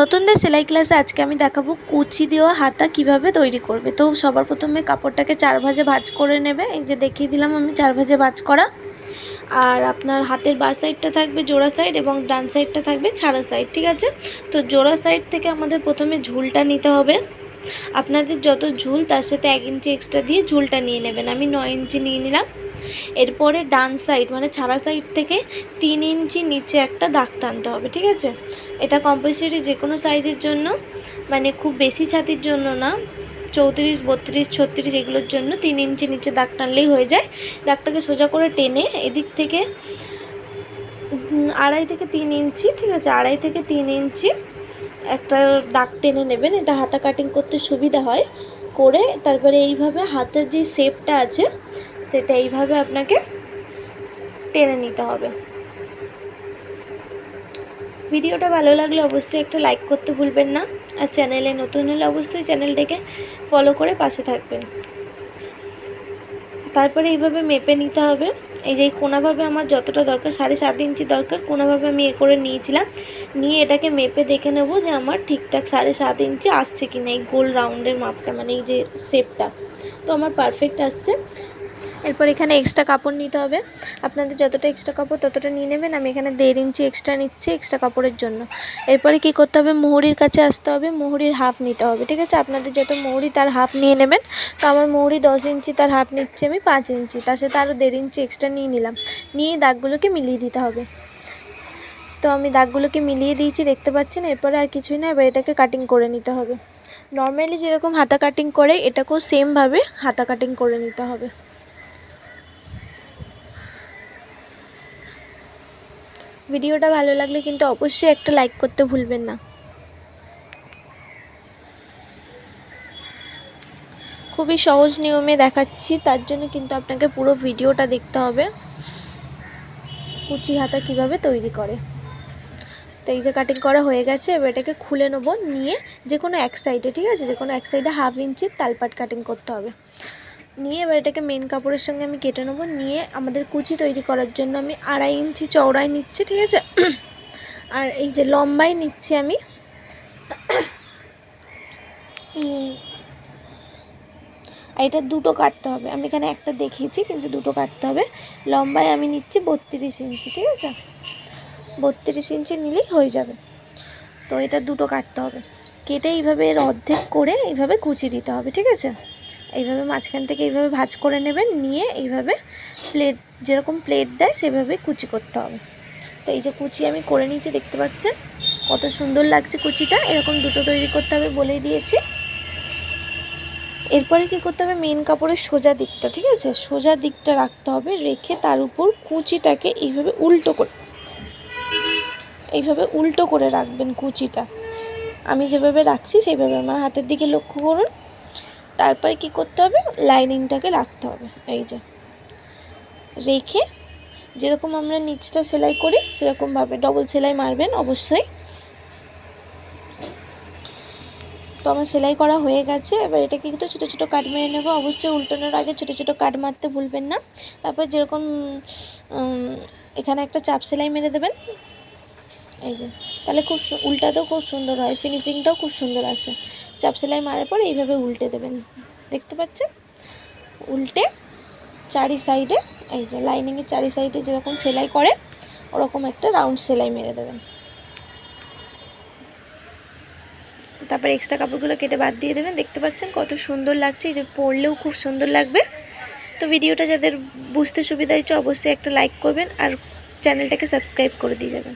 নতুনদের সেলাই ক্লাসে আজকে আমি দেখাবো কুচি দেওয়া হাতা কীভাবে তৈরি করবে। তো সবার প্রথমে কাপড়টাকে চার ভাজে ভাজ করে নেবে। এই যে দেখিয়ে দিলাম আমি চার ভাজে ভাজ করা। আর আপনার হাতের বা সাইডটা থাকবে জোড়া সাইড এবং ডান সাইডটা থাকবে ছাড়া সাইড, ঠিক আছে? তো জোড়া সাইড থেকে আমাদের প্রথমে ঝুলটা নিতে হবে। আপনাদের যত ঝুল তার সাথে এক ইঞ্চি এক্সট্রা দিয়ে ঝুলটা নিয়ে নেবেন। আমি নয় ইঞ্চি নিয়ে নিলাম। এরপরে ডান সাইড মানে ছাড়া সাইড থেকে তিন ইঞ্চি নিচে একটা দাগ টানতে হবে, ঠিক আছে? এটা কম্পালসারি যে কোনো সাইজের জন্য মানে খুব বেশি ছাতির জন্য না, চৌত্রিশ, বত্রিশ, ছত্রিশ এগুলোর জন্য তিন ইঞ্চি নিচে দাগ টানলেই হয়ে যায়। দাগটাকে সোজা করে টেনে এদিক থেকে আড়াই থেকে তিন ইঞ্চি, ঠিক আছে? আড়াই থেকে তিন ইঞ্চি একটা দাগ টেনে নেবেন। এটা হাতা কাটিং করতে সুবিধা হয়। করে তারপরে এইভাবে হাতের যে শেপটা আছে, সেটা এইভাবে আপনাকে টেনে নিতে হবে। ভিডিওটা ভালো লাগলে অবশ্যই একটা লাইক করতে ভুলবেন না। আর চ্যানেলে নতুন হলে অবশ্যই চ্যানেলটাকে ফলো করে পাশে থাকবেন। তারপরে এইভাবে মেপে নিতে হবে। এই যে কোনাভাবে আমার যতটা দরকার, সাড়ে সাত ইঞ্চি দরকার, কোনাভাবে আমি এ করে নিয়েছিলাম। নিয়ে এটাকে মেপে দেখে নেব যে আমার ঠিকঠাক সাড়ে সাত ইঞ্চি আসছে কি না এই গোল রাউন্ডের মাপটা মানে এই যে শেপটা তো আমার পারফেক্ট আসছে। এরপর এখানে এক্সট্রা কাপড় নিতে হবে। আপনাদের যতটা এক্সট্রা কাপড় ততটা নিয়ে নেবেন। আমি এখানে দেড় ইঞ্চি এক্সট্রা নিচ্ছি এক্সট্রা কাপড়ের জন্য। এরপরে কি করতে হবে? মুহুরির কাছে আসতে হবে। মুহুরির হাফ নিতে হবে। ঠিক আছে? আপনাদের যত মুহুরি তার হাফ নিয়ে নেবেন, তো আমার মুহুরি দশ ইঞ্চি, তার হাফ নিচ্ছি আমি পাঁচ ইঞ্চি। তার সাথে আরও দেড় ইঞ্চি এক্সট্রা নিয়ে নিলাম। নিয়ে দাগগুলোকে মিলিয়ে দিতে হবে। তো আমি দাগগুলোকে মিলিয়ে দিয়েছি, দেখতে পাচ্ছেন? এরপরে আর কিছুই না, এবার এটাকে কাটিং করে নিতে হবে। নর্মালি যেরকম হাতা কাটিং করে, এটাকেও সেমভাবে হাতা কাটিং করে নিতে হবে। ভিডিওটা ভালো লাগলে কিন্তু অবশ্যই একটা লাইক করতে ভুলবেন না। খুবই সহজ নিয়মে দেখাচ্ছি, তার জন্য কিন্তু আপনাকে পুরো ভিডিওটা দেখতে হবে। কুচি হাতা কীভাবে তৈরি করে। তো এই যে কাটিং করা হয়ে গেছে, এবার এটাকে খুলে নেব, নিয়ে যে কোনো এক সাইডে ঠিক আছে? যে কোনো এক সাইডে হাফ ইঞ্চির তালপাট কাটিং করতে হবে। নিয়ে এবার এটাকে মেন কাপড়ের সঙ্গে আমি কেটে নেব। নিয়ে আমাদের কুচি তৈরি করার জন্য আমি আড়াই ইঞ্চি চওড়ায় নিচ্ছি, ঠিক আছে? আর এই যে লম্বাই নিচ্ছি আমি। আর এটা দুটো কাটতে হবে। আমি এখানে একটা দেখিয়েছি, কিন্তু দুটো কাটতে হবে। লম্বায় আমি নিচ্ছি বত্রিশ ইঞ্চি, ঠিক আছে? বত্রিশ ইঞ্চি নিলেই হয়ে যাবে। তো এটা দুটো কাটতে হবে। কেটে এইভাবে এর অর্ধেক করে এইভাবে কুচি দিতে হবে, ঠিক আছে? এইভাবে মাঝখান থেকে এইভাবে ভাজ করে নেবেন, নিয়ে এইভাবে প্লেট যেরকম প্লেট দেয় সেভাবে কুচি করতে হবে। তো এই যে কুচি আমি করে নিয়েছি, দেখতে পাচ্ছেন? কত সুন্দর লাগছে কুচিটা। এরকম দুটো তৈরি করতে হবে বলেই দিয়েছি। এরপরে কি করতে হবে? মেন কাপড়ের সোজা দিকটা, ঠিক আছে? সোজা দিকটা রাখতে হবে, রেখে তার উপর কুচিটাকে এইভাবে উল্টো করে, এইভাবে উল্টো করে রাখবেন কুচিটা। আমি যেভাবে রাখছি, সেইভাবে আমার হাতের দিকে লক্ষ্য করুন। তারপরে কি করতে হবে? লাইনিংটাকে রাখতে হবে। এই যে। রেখে যেরকম আমরা নিচটা সেলাই করি, সেরকমভাবে ডবল সেলাই মারবেন অবশ্যই। তো আমার সেলাই করা হয়ে গেছে। এবার এটাকে কিন্তু ছোটো ছোটো কাট মেরে নেব। অবশ্যই উল্টানোর আগে ছোটো ছোটো কাট মারতে ভুলবেন না। তারপর যেরকম এখানে একটা চাপ সেলাই মেরে দেবেন। এই যে, তাহলে খুব উল্টাতেও খুব সুন্দর হয় ফিনিশিংটাও খুব সুন্দর আসে। চাপ সেলাই মারার পর এইভাবে উল্টে দেবেন। দেখতে পাচ্ছেন? উল্টে চারি সাইডে এই যে লাইনিংয়ের চারি সাইডে যেরকম সেলাই করে, ওরকম একটা রাউন্ড সেলাই মেরে দেবেন। তারপর এক্সট্রা কাপড়গুলো কেটে বাদ দিয়ে দেবেন। দেখতে পাচ্ছেন কত সুন্দর লাগছে, এই যে পরলেও খুব সুন্দর লাগবে। তো ভিডিওটা যাদের বুঝতে সুবিধা হয়েছে, অবশ্যই একটা লাইক করবেন আর চ্যানেলটাকে সাবস্ক্রাইব করে দিয়ে যাবেন।